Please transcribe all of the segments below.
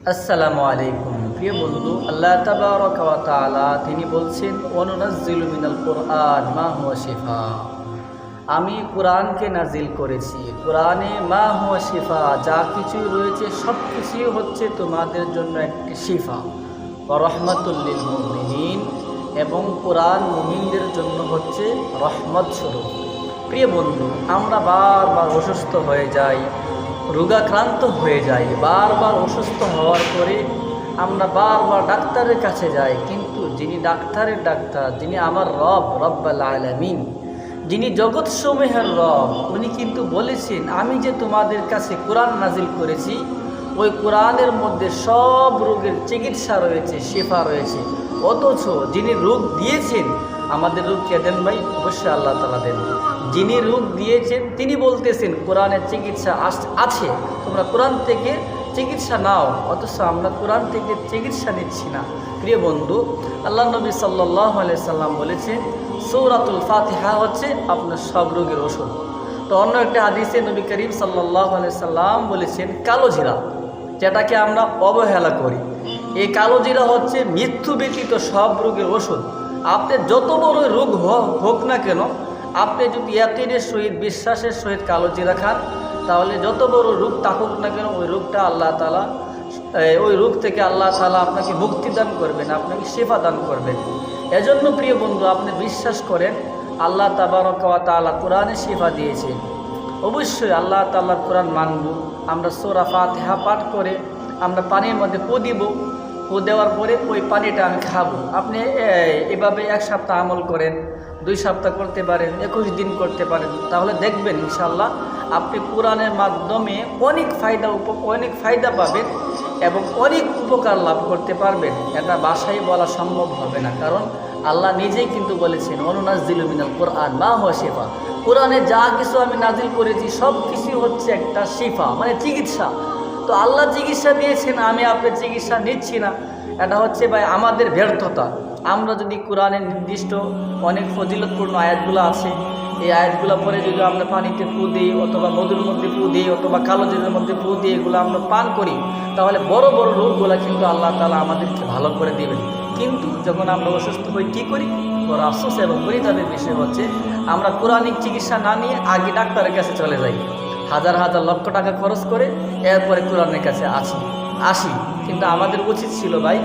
আসসালামু আলাইকুম। প্রিয় বন্ধু, আল্লাহ তাআলা তিনি বলছেন অনুনাজ্জিলু মিনাল কোরআন, মা হুয়া শিফা। আমি কোরআনকে নাজিল করেছি। কোরআনে মা হুয়া শিফা, যা কিছু রয়েছে সব কিছুই হচ্ছে তোমাদের জন্য একটি শিফা। রহমাতুল্লিল মুমিনিন, এবং কোরআন মুমিনদের জন্য হচ্ছে রহমত স্বরূপ। প্রিয় বন্ধু, আমরা বারবার অসুস্থ হয়ে যাই। রোগাক্রান্ত হয়ে যাই, বারবার অসুস্থ হওয়ার পরে আমরা বারবার ডাক্তারের কাছে যাই। কিন্তু যিনি ডাক্তারের ডাক্তার, যিনি আমার রব, রব্বাল আলামিন, যিনি জগৎসমূহের রব, উনি কিন্তু বলেছেন, আমি যে তোমাদের কাছে কোরআন নাজিল করেছি, ওই কোরআনের মধ্যে সব রোগের চিকিৎসা রয়েছে, শেফা রয়েছে। অথচ যিনি রোগ দিয়েছেন আমাদের রোগ কে দেন ভাই? অবশ্যই আল্লাহ তালা দেন। যিনি রোগ দিয়েছেন, তিনি বলতেছেন, কোরআনের চিকিৎসা আছে। তোমরা কোরআন থেকে চিকিৎসা নাও। অথচ আমরা কোরআন থেকে চিকিৎসা নিচ্ছি না। প্রিয় বন্ধু, আল্লাহ নবী সাল্লাহ সাল্লাম বলেছেন, সৌরাতুল ফাতিহা হচ্ছে আপনার সব রোগের ওষুধ। তো অন্য একটা হাদিসে নবী করিম সাল্লাহ সাল্লাম বলেছেন, কালো জিরা, যেটাকে আমরা অবহেলা করি। এই কালো জিরা হচ্ছে মৃত্যু ব্যতীত সব রোগের ওষুধ। আপনি যত বড় রোগ হোক না কেন, আপনি যদি ইয়াকিনের সহিত, বিশ্বাসের সহিত কালো জিরা খান, তাহলে যত বড় রোগ থাকুক না কেন, ওই রোগটা আল্লাহ তালা ওই রোগ থেকে আল্লাহ তালা আপনাকে মুক্তি দান করবেন, আপনাকে সেবা দান করবেন। এজন্য প্রিয় বন্ধু, আপনি বিশ্বাস করেন, আল্লাহ তাবারক ওয়া তাআলা কোরআনে শিফা দিয়েছে। অবশ্যই আল্লাহ তাল্লাহ কোরআন মানব, আমরা সোরা ফাতেহা পাঠ করে আমরা পানির মধ্যে পো পো দেওয়ার পরে ওই পানিটা আমি খাব। আপনি এভাবে এক সপ্তাহ আমল করেন, দুই সপ্তাহ করতে পারেন, একুশ দিন করতে পারেন, তাহলে দেখবেন ইনশাল্লাহ আপনি কোরআনের মাধ্যমে অনেক ফায়দা উপ, অনেক ফায়দা পাবেন এবং অনেক উপকার লাভ করতে পারবেন। এটা বাসায় বলা সম্ভব হবে না, কারণ আল্লাহ নিজেই কিন্তু বলেছেন অনুনাজিল মিনাল কোরআন, মা হওয়া শেফা। কোরআনে যা কিছু আমি নাজিল করেছি সব কিছুই হচ্ছে একটা শিফা মানে চিকিৎসা। তো আল্লাহ চিকিৎসা দিয়েছেন, আমি আপনার চিকিৎসা নিচ্ছি না। এটা হচ্ছে ভাই আমাদের ব্যর্থতা। আমরা যদি কোরআনের নির্দিষ্ট অনেক ফজিলতপূর্ণ আয়াতগুলো আছে, এই আয়াতগুলো পরে যদি আমরা পানিতে ফু দিই অথবা মধুর মধ্যে ফু দিই অথবা কালো জিরের মধ্যে ফু দিই এগুলো আমরা পান করি, তাহলে বড় বড় রোগগুলো কিন্তু আল্লাহ তালা আমাদেরকে ভালো করে দেবেন। কিন্তু যখন আমরা অসুস্থ হই, কী করি? বড় আফসোস এবং পরিতাপের বিষয় হচ্ছে, আমরা কোরআনিক চিকিৎসা না নিয়ে আগে ডাক্তারের কাছে চলে যাই। হাজার হাজার লক্ষ টাকা খরচ করে এরপরে কোরআনের কাছে আসি। আসি। কিন্তু আমাদের উচিত ছিল ভাই,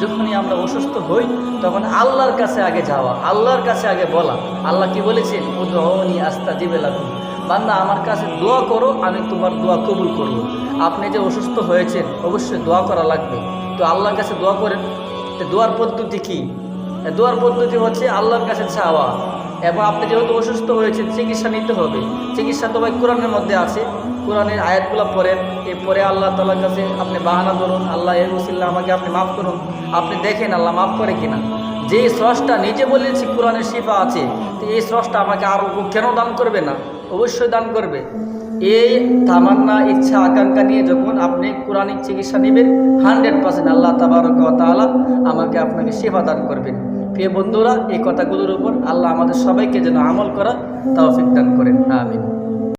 যখনই আমরা অসুস্থ হই, তখন আল্লাহর কাছে আগে যাওয়া, আল্লাহর কাছে আগে বলা। আল্লাহ কি বলেছেন? উদহনি আস্তা দিবে লাগুন বান্দা, আমার কাছে দোয়া করো, আমি তোমার দোয়া কবুল করব। আপনি যে অসুস্থ হয়েছেন, অবশ্যই দোয়া করা লাগবে। তো আল্লাহর কাছে দোয়া করেন। তো দোয়ার পদ্ধতি কী? দোয়ার পদ্ধতি হচ্ছে আল্লাহর কাছে চাওয়া। এবং আপনি যেহেতু অসুস্থ হয়েছেন, চিকিৎসা নিতে হবে। চিকিৎসা তো ভাই কোরআনের মধ্যে আছে। কোরআনের আয়াতগুলো পড়েন। এরপরে আল্লাহ তালার কাছে আপনি বাহানা করুন। আল্লাহ এর ওসিল্লা আমাকে আপনি মাফ করুন। আপনি দেখেন আল্লাহ মাফ করে কিনা। যে স্রষ্টা নিজে বলেছি কোরআনের শিফা আছে, তো এই স্রষ্টা আমাকে আরও কেন দান করবে না? অবশ্যই দান করবে। এই তামান্না, ইচ্ছা, আকাঙ্ক্ষা নিয়ে যখন আপনি কোরআনিক চিকিৎসা নেবেন, হান্ড্রেড পার্সেন্ট আল্লাহ তাবার কথা আলাপ আমাকে আপনাকে সেবা দান করবেন। প্রিয় বন্ধুরা, এই কথাগুলোর উপর আল্লাহ আমাদের সবাইকে যেন আমল করা তাও দান করেন। আমিন।